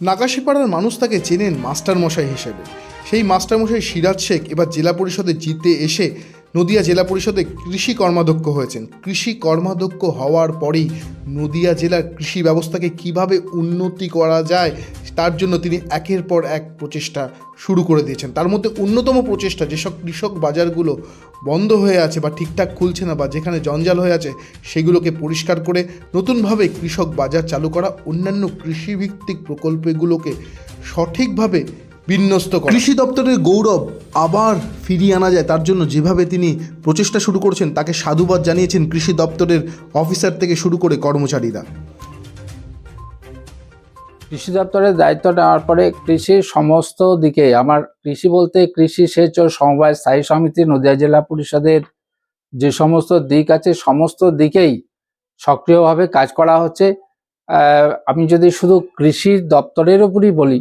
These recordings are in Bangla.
নাকাশিপাড়ার মানুষ তাকে চেনেন মাস্টারমশাই হিসেবে। সেই মাস্টারমশাই সিরাজ শেখ এবার জেলা পরিষদে জিতে এসে নদিয়া জেলা পরিষদে কৃষি কর্মাধ্যক্ষ হয়েছেন। কৃষি কর্মাধ্যক্ষ হওয়ার পরেই নদিয়া জেলার কৃষি ব্যবস্থাকে কীভাবে উন্নতি করা যায় তার জন্য তিনি একের পর এক প্রচেষ্টা শুরু করে দিয়েছেন। তার মধ্যে অন্যতম প্রচেষ্টা যেসব কৃষক বাজারগুলো বন্ধ হয়ে আছে বা ঠিকঠাক খুলছে না বা যেখানে জঞ্জাল হয়ে আছে, সেগুলোকে পরিষ্কার করে নতুনভাবে কৃষক বাজার চালু করা, অন্যান্য কৃষিভিত্তিক প্রকল্পগুলোকে সঠিকভাবে বিন্যস্ত করা। কৃষি দপ্তরের গৌরব আবার ফিরিয়ে আনা যায়, তার জন্য যেভাবে তিনি প্রচেষ্টা শুরু করেছেন, তাকে সাধুবাদ জানিয়েছেন কৃষি দপ্তরের অফিসার থেকে শুরু করে কর্মচারীরা। কৃষি দপ্তরের দায়িত্ব নেওয়ার পরে কৃষির সমস্ত দিকে, আমার কৃষি বলতে কৃষি সেচ ও সমবায় স্থায়ী সমিতি, নদিয়া জেলা পরিষদের যে সমস্ত দিক আছে, সমস্ত দিকেই সক্রিয়ভাবে কাজ করা হচ্ছে। আমি যদি শুধু কৃষি দপ্তরের উপরই বলি,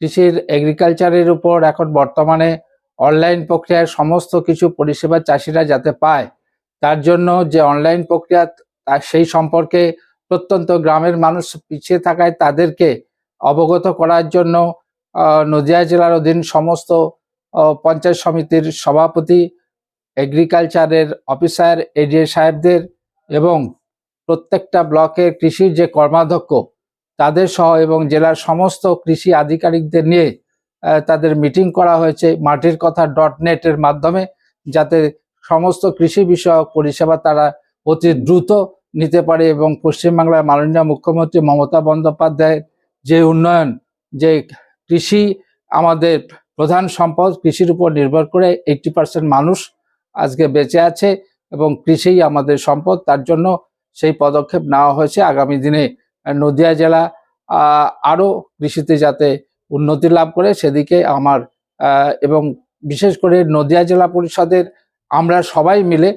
কৃষির এগ্রিকালচারের উপর এখন বর্তমানে অনলাইন প্রক্রিয়ায় সমস্ত কিছু পরিষেবা চাষিরা যাতে পায়, তার জন্য যে অনলাইন প্রক্রিয়া সেই সম্পর্কে প্রত্যন্ত গ্রামের মানুষ পিছিয়ে থাকায় তাদেরকে অবগত করার জন্য নদিয়া জেলার অধীন সমস্ত পঞ্চায়েত সমিতির সভাপতি এগ্রিকালচারের অফিসার এডিএ সাহেবদের এবং প্রত্যেকটা ব্লকের কৃষির যে কর্মাধ্যক্ষ তাদের সহ এবং জেলার সমস্ত কৃষি আধিকারিকদের নিয়ে তাদের মিটিং করা হয়েছে মাটির কথা ডট নেটের মাধ্যমে যাতে সমস্ত কৃষি বিষয়ক পরিষেবা তারা অতি দ্রুত নিতে পারে এবং পশ্চিমবাংলার মাননীয় মুখ্যমন্ত্রী মমতা বন্দ্যোপাধ্যায়ের যে উন্নয়ন, যে কৃষি আমাদের প্রধান সম্পদ, কৃষির উপর নির্ভর করে এইটটি পার্সেন্ট মানুষ আজকে বেঁচে আছে এবং কৃষিই আমাদের সম্পদ, তার জন্য সেই পদক্ষেপ নেওয়া হয়েছে। আগামী দিনে নদিয়া জেলা আরও কৃষিতে যাতে উন্নতি লাভ করে, সেদিকে আমার এবং বিশেষ করে নদিয়া জেলা পরিষদের আমরা সবাই মিলে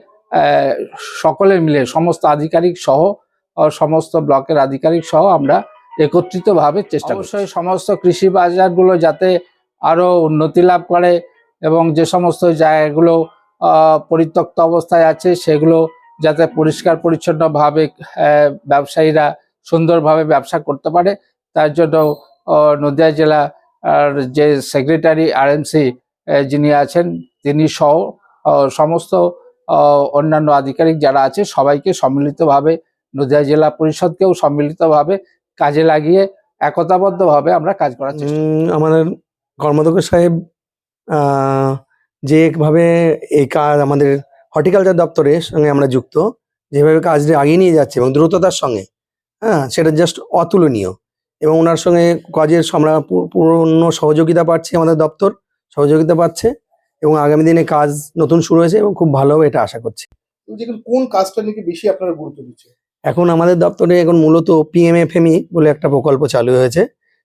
সকলে মিলে, সমস্ত আধিকারিক সহ সমস্ত ব্লকের আধিকারিক সহ আমরা একত্রিতভাবে চেষ্টা। অবশ্যই সমস্ত কৃষি বাজারগুলো যাতে আরও উন্নতি লাভ করে এবং যে সমস্ত জায়গাগুলো পরিত্যক্ত অবস্থায় আছে, সেগুলো যাতে পরিষ্কার পরিচ্ছন্নভাবে ব্যবসায়ীরা সুন্দরভাবে ব্যবসা করতে পারে তার জন্য নদিয়া জেলা, আর যে সেক্রেটারি আরএমসি যিনি আছেন, তিনি সহ সমস্ত অন্যান্য আধিকারিক যারা আছে সবাইকে সম্মিলিতভাবে নদিয়া জেলা পরিষদকেও সম্মিলিতভাবে কাজে লাগিয়ে একতাবদ্ধভাবে আমরা কাজ করার আমাদের কর্মদক্ষ সাহেব যেভাবে এই কাজ আমাদের হর্টিকালচার দপ্তরের সঙ্গে আমরা যুক্ত, যেভাবে কাজটা আগিয়ে নিয়ে যাচ্ছে এবং দ্রুততার সঙ্গে হ্যাঁ সেটা জাস্ট অতুলনীয় এবং ওনার সঙ্গে কাজের আমরা পূর্ণ সহযোগিতা পাচ্ছি আমাদের দপ্তর, সহযোগিতা পাচ্ছে। এবং আগামী দিনে কাজ নতুন শুরু হয়েছে এবং খুব ভালো হবে এটা আশা করছি। কোন কাজটা নাকি বেশি আপনারা গুরুত্ব দিচ্ছে এখন আমাদের দপ্তরে এখন মূলত পিএমএফএমই E বলে একটা প্রকল্প চালু হয়েছে।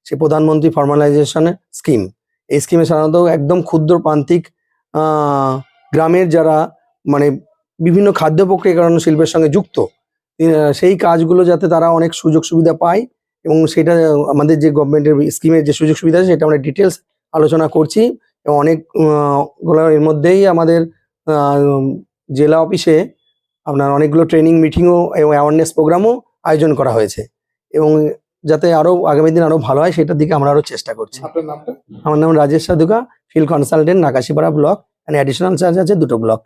সে প্রধানমন্ত্রী ফর্মালাইজেশন স্কিম এই স্কিমে সাধারণত একদম ক্ষুদ্র প্রান্তিক গ্রামের যারা মানে বিভিন্ন খাদ্য প্রক্রিয়াকরণ শিল্পের সঙ্গে যুক্ত সেই কাজগুলো যাতে তারা অনেক সুযোগ সুবিধা পায় এবং সেটা আমাদের যে গভর্নমেন্টের স্কিমের যে সুযোগ সুবিধা আছে সেটা আমরা ডিটেলস আলোচনা করছি। এবং অনেক আহ, এর মধ্যেই আমাদের জেলা অফিসে আপনার অনেকগুলো ট্রেনিং মিটিংও এবং অ্যাওয়ারনেস প্রোগ্রামও আয়োজন করা হয়েছে। এবং যাতে আরও আগামী দিন আরও ভালো হয় সেটার দিকে আমরা আরও চেষ্টা করছি। আমার নাম Rajesh Sadhuka field consultant Nakashipara block and additional charge আছে দুটো ব্লক।